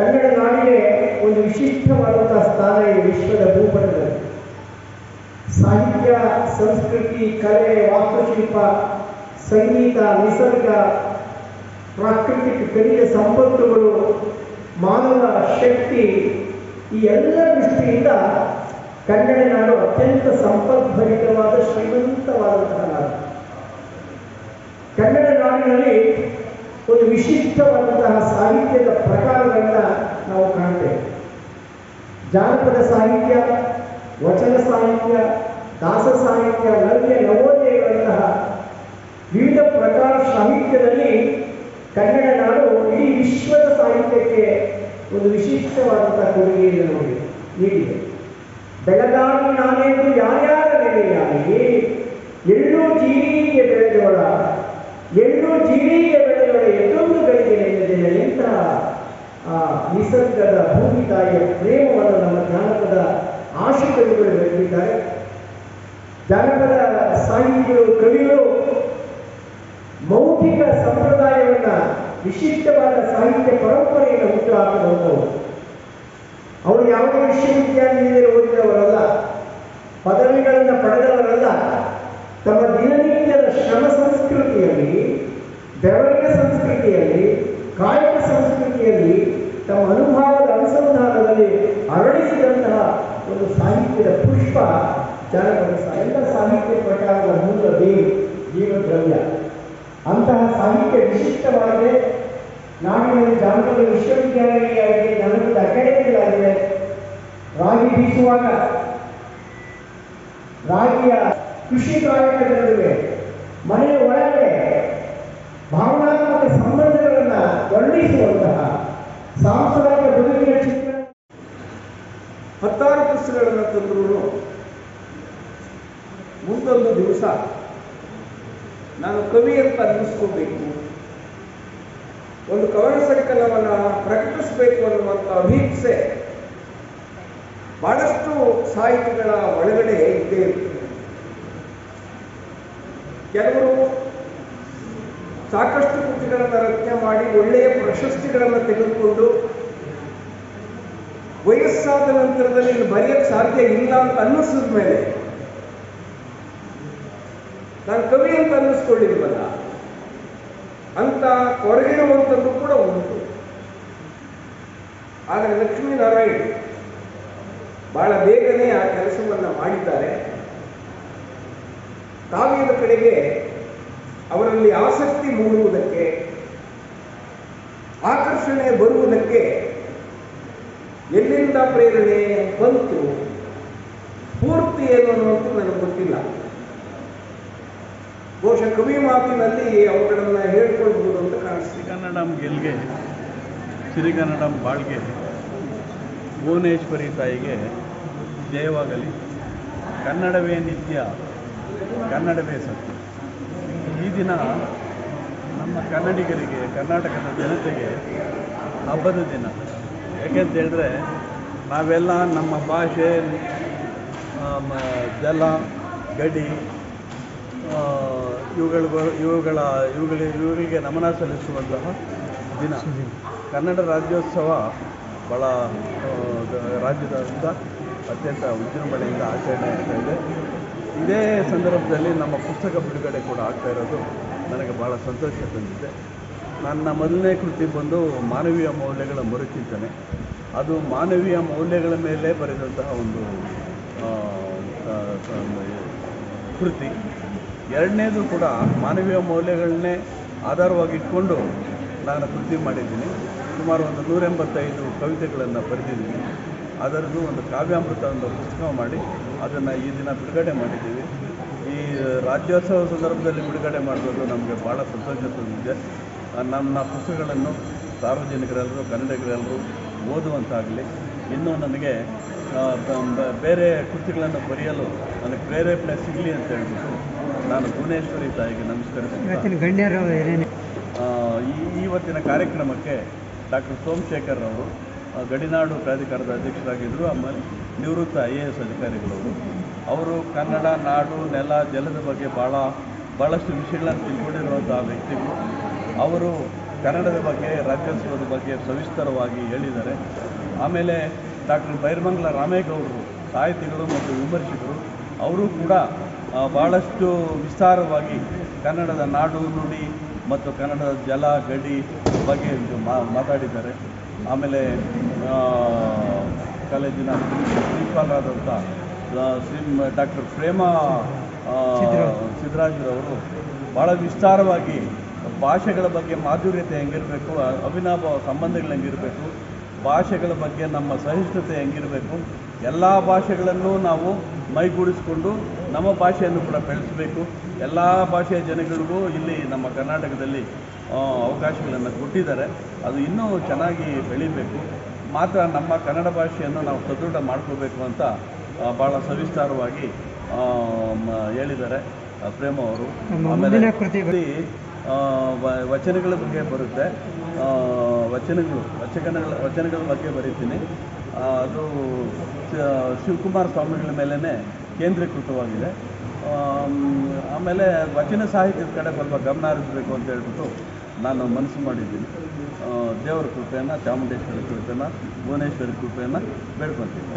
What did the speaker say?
ಕನ್ನಡ ನಾಡಿಗೆ ಒಂದು ವಿಶಿಷ್ಟವಾದಂತಹ ಸ್ಥಾನ ಇದೆ ವಿಶ್ವದ ಭೂಪಟದಲ್ಲಿ. ಸಾಹಿತ್ಯ, ಸಂಸ್ಕೃತಿ, ಕಲೆ, ವಾಸ್ತುಶಿಲ್ಪ, ಸಂಗೀತ, ನಿಸರ್ಗ, ಪ್ರಾಕೃತಿಕ ಖನಿಜ ಸಂಪತ್ತುಗಳು, ಮಾನವ ಶಕ್ತಿ, ಈ ಎಲ್ಲ ದೃಷ್ಟಿಯಿಂದ ಕನ್ನಡ ನಾಡು ಅತ್ಯಂತ ಸಂಪದ್ಭರಿತವಾದ ಶ್ರೀಮಂತವಾದಂತಹ ನಾಡು. ಕನ್ನಡ ನಾಡಿನಲ್ಲಿ ವಿಶಿಷ್ಟವಾದಂತಹ ಸಾಹಿತ್ಯದ ಪ್ರಕಾರಗಳನ್ನ ನಾವು ಕಾಣ್ತೇವೆ. ಜಾನಪದ ಸಾಹಿತ್ಯ, ವಚನ ಸಾಹಿತ್ಯ, ದಾಸ ಸಾಹಿತ್ಯ ನವ್ಯ ನವೋದಯಗಳಂತಹ ವಿವಿಧ ಪ್ರಕಾರ ಸಾಹಿತ್ಯದಲ್ಲಿ ಕನ್ನಡ ನಾಡು ಇಡೀ ವಿಶ್ವದ ಸಾಹಿತ್ಯಕ್ಕೆ ಒಂದು ವಿಶಿಷ್ಟವಾದಂತಹ ಕೊಡುಗೆಯನ್ನು ನೋಡಿ ನೀಡಿದೆ. ಬೆಳಗಾವಿ ನಾನೆಂದು ಯಾರ್ಯಾರ ನೆಲೆಯಾಗಿ ಎಳ್ಳು ಜೀರಿಗೆ ಬೆಳೆದವಳ ಎಳ್ಳು ಜೀರಿಗೆ ಬೆಳೆಯುವ ಎಷ್ಟೊಂದು ಗಳಿಗೆ ಎಂದಿದೆ ಎಂತಹ ಆ, ನಿಸರ್ಗದ ಭೂಮಿ ತಾಯಿಯ ಪ್ರೇಮವನ್ನು ನಮ್ಮ ಜಾನಪದ ಆಶುಕವಿಗಳು ಬೆಳೆದಿದ್ದಾರೆ. ಜಾನಪದ ಸಾಹಿತಿಗಳು ಕವಿಗಳು ಮೌಖಿಕ ಸಂಪ್ರದಾಯವನ್ನ ವಿಶಿಷ್ಟವಾದ ಸಾಹಿತ್ಯ ಪರಂಪರೆಯನ್ನು ಹುಟ್ಟುಹಾಕಬಹುದು. ಅವರು ಯಾವುದೇ ವಿಶ್ವವಿದ್ಯಾಲಯದಲ್ಲಿ ಓದಿದವರಲ್ಲ, ಪದವಿಗಳನ್ನು ಪಡೆದವರಲ್ಲ, ತಮ್ಮ ಸಂಸ್ಕೃತಿಯಲ್ಲಿ ಬೆವರಿನ ಸಂಸ್ಕೃತಿಯಲ್ಲಿ, ಕಾಯಕ ಸಂಸ್ಕೃತಿಯಲ್ಲಿ ತಮ್ಮ ಅನುಭವದ ಅನುಸಂಧಾನದಲ್ಲಿ ಅರಳಿಸಿದಂತಹ ಒಂದು ಸಾಹಿತ್ಯದ ಪುಷ್ಪ ಜಾನಪದ ಎಲ್ಲ ಸಾಹಿತ್ಯ ಪ್ರಕಾರದ ಮೂಲ ಬೇರು ಜೀವದ್ರವ್ಯ. ಅಂತಹ ಸಾಹಿತ್ಯ ವಿಶಿಷ್ಟವಾಗಿದೆ. ನಾಡಿನಲ್ಲಿ ಜಾನಪದ ವಿಶ್ವವಿದ್ಯಾಲಯಗಳಾಗಿದೆ ಜಾನಪದ ಅಕಾಡೆಮಿಗಳಾಗಿದೆ ರಾಗಿ ಬೀಸುವಾಗ ರಾಗಿಯ ಕೃಷಿ ಕಾರ್ಯಕ್ರಮ ಮನೆಯ ಒಳಗಡೆ ಭಾವನಾತ್ಮಕ ಸಂಬಂಧಗಳನ್ನ ವರ್ಣಿಸುವಂತಹ ಸಾಂಪ್ರದಾಯಿಕ ಬದುಕಿನ ಚಿತ್ರ. ಹತ್ತಾರು ಪುಸ್ತಕಗಳನ್ನು ತಂದ್ರು ಮುಂದೊಂದು ದಿವಸ ನಾನು ಕವಿ ಅಂತ ಅನ್ನಿಸ್ಕೋಬೇಕು. ಒಂದು ಕವನ ಸಂಕಲನವನ್ನು ಪ್ರಕಟಿಸಬೇಕು ಅನ್ನುವಂಥ ಅಭೀಪ್ಸೆ ಬಹಳಷ್ಟು ಸಾಹಿತಿಗಳ ಒಳಗಡೆ ಇದ್ದೇ ಇರ್ತದೆ ಕೆಲವರು ಸಾಕಷ್ಟು ಕೃತಿಗಳನ್ನು ರಚನೆ ಮಾಡಿ ಒಳ್ಳೆಯ ಪ್ರಶಸ್ತಿಗಳನ್ನು ತೆಗೆದುಕೊಂಡು ವಯಸ್ಸಾದ ನಂತರದಲ್ಲಿ ಇಲ್ಲಿ ಬರೆಯಕ್ಕೆ ಸಾಧ್ಯ ಇಲ್ಲ ಅಂತ ಅನ್ನಿಸಿದ ಮೇಲೆ ನಾನು ಕವಿ ಅಂತ ಅನ್ನಿಸ್ಕೊಳ್ಳಿಲ್ವಲ್ಲ? ಅಂತ ಕೊರಗಿರುವಂಥದ್ದು ಕೂಡ ಉಂಟು. ಆದರೆ ಲಕ್ಷ್ಮೀನಾರಾಯಣ ಬಹಳ ಬೇಗನೆ ಆ ಕೆಲಸವನ್ನು ಮಾಡಿದ್ದಾರೆ. ಕಾವ್ಯದ ಕಡೆಗೆ ಅವರಲ್ಲಿ ಆಸಕ್ತಿ ಮೂಡುವುದಕ್ಕೆ, ಆಕರ್ಷಣೆ ಬರುವುದಕ್ಕೆ ಎಲ್ಲಿಂದ ಪ್ರೇರಣೆ ಬಂತು? ಪೂರ್ತಿ ಏನು ಅನ್ನೋದು ನನಗೆ ಗೊತ್ತಿಲ್ಲ. ಬಹುಶಃ ಕವಿ ಮಾತಿನಲ್ಲಿ ಅವುಗಳನ್ನ ಹೇಳ್ಕೊಳ್ಬಹುದು ಅಂತ ಕಾಣಿಸ್ತೀನಿ ಕನ್ನಡ ಗೆಲ್ಗೆ ಸಿರಿಗನ್ನಡಂ ಬಾಳ್ಗೆ, ಭುವನೇಶ್ವರಿ ತಾಯಿಗೆ ಜಯವಾಗಲಿ. ಕನ್ನಡವೇ ನಿತ್ಯ, ಕನ್ನಡವೇ ಸತ್ಯ. ದಿನ ನಮ್ಮ ಕನ್ನಡಿಗರಿಗೆ, ಕರ್ನಾಟಕದ ಜನತೆಗೆ ಹಬ್ಬದ ದಿನ. ಯಾಕೆಂತ ಹೇಳಿದ್ರೆ, ನಾವೆಲ್ಲ ನಮ್ಮ ಭಾಷೆ ಜಲ, ಗಡಿ ಇವುಗಳು, ಇವುಗಳ ಇವುಗಳ, ಇವರಿಗೆ ನಮನ ಸಲ್ಲಿಸುವಂತಹ ದಿನ. ಕನ್ನಡ ರಾಜ್ಯೋತ್ಸವ ಭಾಳ ರಾಜ್ಯದಂತ ಅತ್ಯಂತ ವಿಜೃಂಭಣೆಯಿಂದ ಆಚರಣೆ ಆಗ್ತಾ ಇದೆ. ಇದೇ ಸಂದರ್ಭದಲ್ಲಿ ನಮ್ಮ ಪುಸ್ತಕ ಬಿಡುಗಡೆ ಕೂಡ ಆಗ್ತಾ ಇರೋದು ನನಗೆ ಭಾಳ ಸಂತೋಷ ತಂದಿದೆ. ನನ್ನ ಮೊದಲನೇ ಕೃತಿ ಬಂದು ಮಾನವೀಯ ಮೌಲ್ಯಗಳ ಮರುಚಿಂತನೆ. ಅದು ಮಾನವೀಯ ಮೌಲ್ಯಗಳ ಮೇಲೆ ಬರೆದಂತಹ ಒಂದು ಕೃತಿ. ಎರಡನೇದು ಕೂಡ ಮಾನವೀಯ ಮೌಲ್ಯಗಳನ್ನೇ ಆಧಾರವಾಗಿ ಇಟ್ಕೊಂಡು ನಾನು ಕೃತಿ ಮಾಡಿದ್ದೀನಿ. ಸುಮಾರು ಒಂದು ನೂರೆಂಬತ್ತೈದು ಕವಿತೆಗಳನ್ನು ಬರೆದಿದ್ದೀನಿ. ಅದರದ್ದು ಒಂದು ಕಾವ್ಯಾಮೃತ ಒಂದು ಪುಸ್ತಕ ಮಾಡಿ ಅದನ್ನು ಈ ದಿನ ಬಿಡುಗಡೆ ಮಾಡಿದ್ದೀವಿ. ಈ ರಾಜ್ಯೋತ್ಸವ ಸಂದರ್ಭದಲ್ಲಿ ಬಿಡುಗಡೆ ಮಾಡಿರೋದು ನಮಗೆ ಭಾಳ ಸಂತೋಷ ತಂದಿದೆ ನನ್ನ ಪುಸ್ತಕಗಳನ್ನು ಸಾರ್ವಜನಿಕರೆಲ್ಲರೂ ಕನ್ನಡಿಗರೆಲ್ಲರೂ ಓದುವಂತಾಗಲಿ. ಇನ್ನೂ ನನಗೆ ಬೇರೆ ಕೃತಿಗಳನ್ನು ಬರೆಯಲು ನನಗೆ ಪ್ರೇರೇಪಣೆ ಸಿಗಲಿ ಅಂತ ಹೇಳ್ಬಿಟ್ಟು ನಾನು ಭುವನೇಶ್ವರಿ ತಾಯಿಗೆ ನಮಸ್ಕರಿಸ್ತೀನಿ ಗಣ್ಯರು ಈ ಇವತ್ತಿನ ಕಾರ್ಯಕ್ರಮಕ್ಕೆ ಡಾಕ್ಟರ್ ಸೋಮಶೇಖರ್ ಅವರು ಗಡಿನಾಡು ಪ್ರಾಧಿಕಾರದ ಅಧ್ಯಕ್ಷರಾಗಿದ್ದರು ಆಮೇಲೆ ನಿವೃತ್ತ ಐ ಎ ಎಸ್ ಅಧಿಕಾರಿಗಳವರು ಅವರು. ಕನ್ನಡ, ನಾಡು, ನೆಲ, ಜಲದ ಬಗ್ಗೆ ಭಾಳ, ಭಾಳಷ್ಟು ವಿಷಯಗಳನ್ನು ತಿಳ್ಕೊಂಡಿರುವಂಥ ವ್ಯಕ್ತಿಗಳು. ಅವರು ಕನ್ನಡದ ಬಗ್ಗೆ, ರಾಜ್ಯೋತ್ಸವದ ಬಗ್ಗೆ ಸವಿಸ್ತರವಾಗಿ ಹೇಳಿದ್ದಾರೆ. ಆಮೇಲೆ ಡಾಕ್ಟರ್ ಬೈರಮಂಗ್ಲ ರಾಮೇಗೌಡರು, ಸಾಹಿತಿಗಳು ಮತ್ತು ವಿಮರ್ಶಕರು, ಅವರು ಕೂಡ ಭಾಳಷ್ಟು ವಿಸ್ತಾರವಾಗಿ ಕನ್ನಡದ ನಾಡು ನುಡಿ ಮತ್ತು ಕನ್ನಡದ ಜಲ ಗಡಿ ಬಗ್ಗೆ ಮಾತಾಡಿದ್ದಾರೆ. ಆಮೇಲೆ ಕಾಲೇಜಿನ ಪ್ರಿನ್ಸಿಪಾಲರಾದಂಥ ಆದಂಥ ಶ್ರೀ ಡಾಕ್ಟರ್ ಪ್ರೇಮ ಸಿದ್ದರಾಜರವರು ಭಾಳ ವಿಸ್ತಾರವಾಗಿ ಭಾಷೆಗಳ ಬಗ್ಗೆ ಮಾಧುರ್ಯತೆ ಹೆಂಗಿರಬೇಕು ಅವಿನಾಭಾವ ಸಂಬಂಧಗಳು ಹೆಂಗಿರಬೇಕು ಭಾಷೆಗಳ ಬಗ್ಗೆ ನಮ್ಮ ಸಹಿಷ್ಣುತೆ ಹೆಂಗಿರಬೇಕು ಎಲ್ಲ ಭಾಷೆಗಳನ್ನು ನಾವು ಮೈಗೂಡಿಸಿಕೊಂಡು ನಮ್ಮ ಭಾಷೆಯನ್ನು ಕೂಡ ಬೆಳೆಸಬೇಕು. ಎಲ್ಲ ಭಾಷೆಯ ಜನಗಳಿಗೂ ಇಲ್ಲಿ ನಮ್ಮ ಕರ್ನಾಟಕದಲ್ಲಿ ಅವಕಾಶಗಳನ್ನು ಕೊಟ್ಟಿದ್ದಾರೆ. ಅದು ಇನ್ನೂ ಚೆನ್ನಾಗಿ ಬೆಳಿಬೇಕು. ಮಾತ್ರ ನಮ್ಮ ಕನ್ನಡ ಭಾಷೆಯನ್ನು ನಾವು ಸದೃಢ ಮಾಡ್ಕೋಬೇಕು ಅಂತ ಭಾಳ ಸವಿಸ್ತಾರವಾಗಿ ಹೇಳಿದ್ದಾರೆ ಪ್ರೇಮ ಅವರು. ಆಮೇಲೆ ವಚನಗಳ ಬಗ್ಗೆ ಬರುತ್ತೆ. ವಚನಗಳು ವಚನಗಳ ವಚನಗಳ ಬಗ್ಗೆ ಬರೀತೀನಿ. ಅದು ಶಿವಕುಮಾರ್ ಸ್ವಾಮಿಗಳ ಮೇಲೇ ಕೇಂದ್ರೀಕೃತವಾಗಿದೆ. ಆಮ್, ಆಮೇಲೆ ವಚನ ಸಾಹಿತ್ಯದ ಕಡೆ ಸ್ವಲ್ಪ ಗಮನ ಹರಿಸಬೇಕು ಅಂತ ಹೇಳ್ಬಿಟ್ಟು ನಾನು ಮನಸ್ಸು ಮಾಡಿದ್ದೀನಿ. ಆ, ದೇವರ ಕೃಪೆಯನ್ನು ಚಾಮುಂಡೇಶ್ವರಿ ಕೃಪೆಯನ್ನು ಭುವನೇಶ್ವರಿ ಕೃಪೆಯನ್ನು ಬೇಡ್ಕೊತೀನಿ.